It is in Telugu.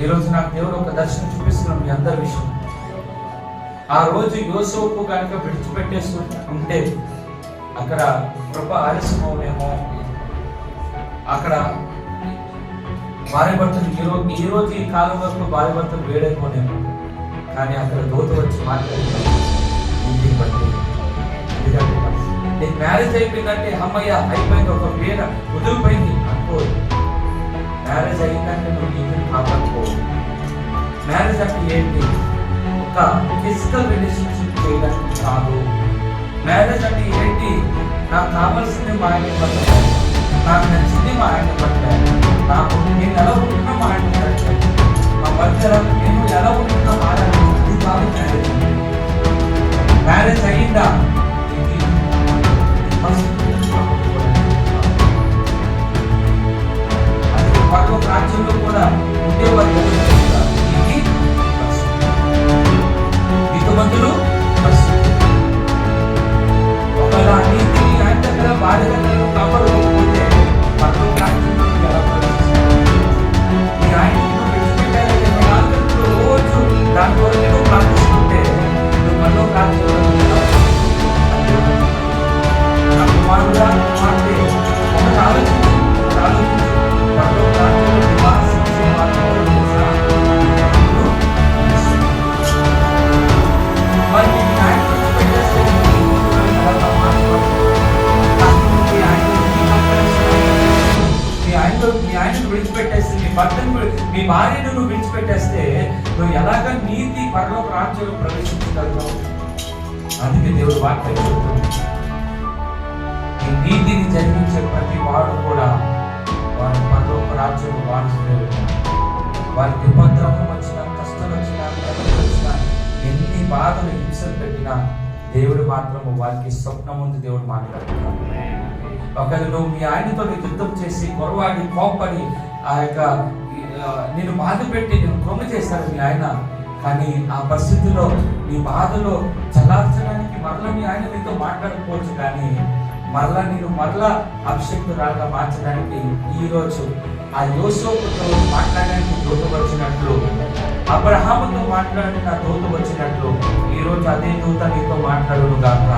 ఈ రోజు నాకు దేవుడు ఒక దర్శనం చూపిస్తున్నాం మీ అందరి విషయం. ఆ రోజు యోసోపు కనుక విడిచిపెట్టేసి ఉంటే అక్కడ కృప ఆలస్యమవునేమో. అక్కడ భార్య భర్తలు ఈ రోజు ఈ రోజు ఈ కాలం వరకు భార్య భర్తలు వేడైపోనేమో. కానీ అక్కడ దోత వచ్చి మాట్లాడింది బట్టి ఎందుకంటే నీకు మ్యారేజ్ అయిపోయిందంటే అమ్మయ్య అయిపోయింది ఒక వేల మ్యారేజ్ అంటే ఏంటి? ఒక ఫిజికల్ రిలేషన్షిప్ చేయడానికి కాదు. మ్యారేజ్ అంటే ఏంటి? నాకు కావాల్సింది మా ఆయన నాకు నచ్చింది మా ఆయన నీ ఆయనను విడిచిపెట్టేస్తే నీ భర్తను విడి- నీ భార్యను నువ్వు విడిచిపెట్టేస్తే నువ్వు ఎలాగ నీతి పరలోక రాజ్యంలో ప్రవేశించగలవు అందుకే దేవుడు వాక్యం చెబుతుంది ఈ నీతిని జరిగించే ప్రతి వాడు కూడా వారి పరలోక రాజ్యం వారసుడు వారికి ఉపద్రవం వచ్చినా కష్టం వచ్చినా కష్టం వచ్చినా ఎన్ని బాధలు హింసలు పెట్టినా దేవుడు మాత్రము వారికి స్వప్నం ఉంది దేవుడు మాట్లాడుతున్నాడు. ఒకవేళ నువ్వు మీ ఆయనతో నీకు యుద్ధం చేసి కొరవాడి కోపడి ఆ యొక్క నేను బాధ పెట్టి నేను క్రొమ్మ చేశాడు మీ ఆయన కానీ ఆ పరిస్థితిలో నీ బాధలో చలార్చడానికి మరల మీ ఆయన నీతో మాట్లాడకపోవచ్చు కానీ మరలా నేను మరలా అభిషక్తురాలుగా మార్చడానికి ఈ రోజు ఆ యోసోపుతో మాట్లాడడానికి దూత వచ్చినట్లు అబ్రహాముతో మాట్లాడిన దూత వచ్చినట్లు ఈ రోజు అదే దూత నీతో మాట్లాడును కాక